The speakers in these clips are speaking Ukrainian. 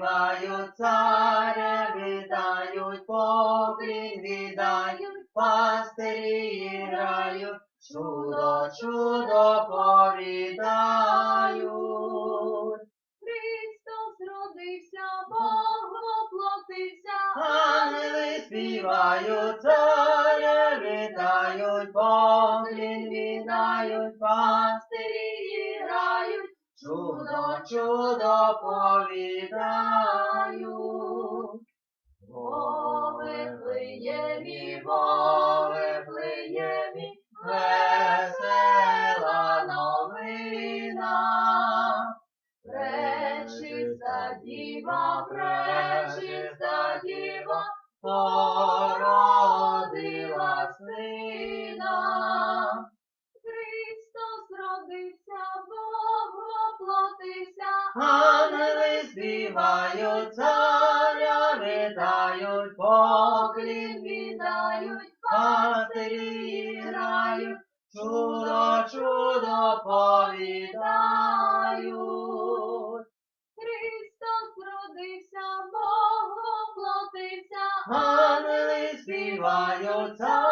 співають, царя вітають, поклін віддають, пастирі грають, чудо, чудо повідають. Христос родився, Бог воплотився. Ангели співають, царя вітають, поклін віддають, пастирі грають, чудо, чудо повідають. Во Вифлеємі, во Вифлеємі, весела новина. Пречиста діва, пречиста діва, породила сина. Воплотився. Ангели співають, царя вітають, поклін віддають, пастирі грають, чудо, чудо повідають. Христос родився, Бог воплотився. Ангели співають, царя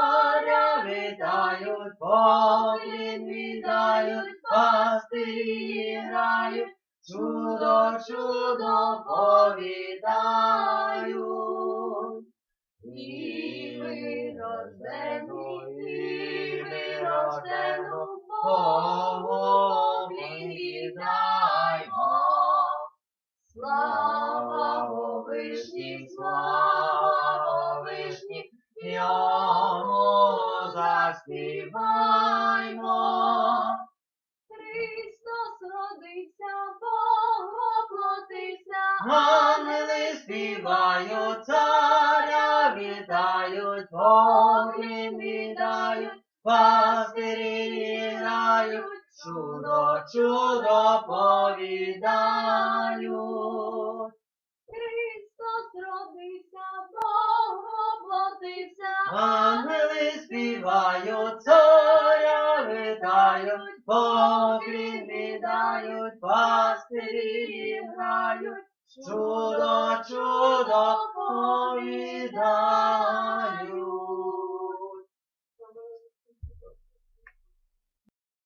вітають, поклін віддають, пастирі грають, чудо, чудо повідають. І вирождену, і вирождену, Богу віддаймо. Слава Вишні, слава заспіваймо. Христос родився, Бог воплотився. Ангели співають, царя вітають, поклін віддають, пастирі грають, чудо, чудо повідають. Христос родився, Бог воплотився. Ангели співають, вітають, поклін віддають, пастирі грають, чудо, чудо повідають.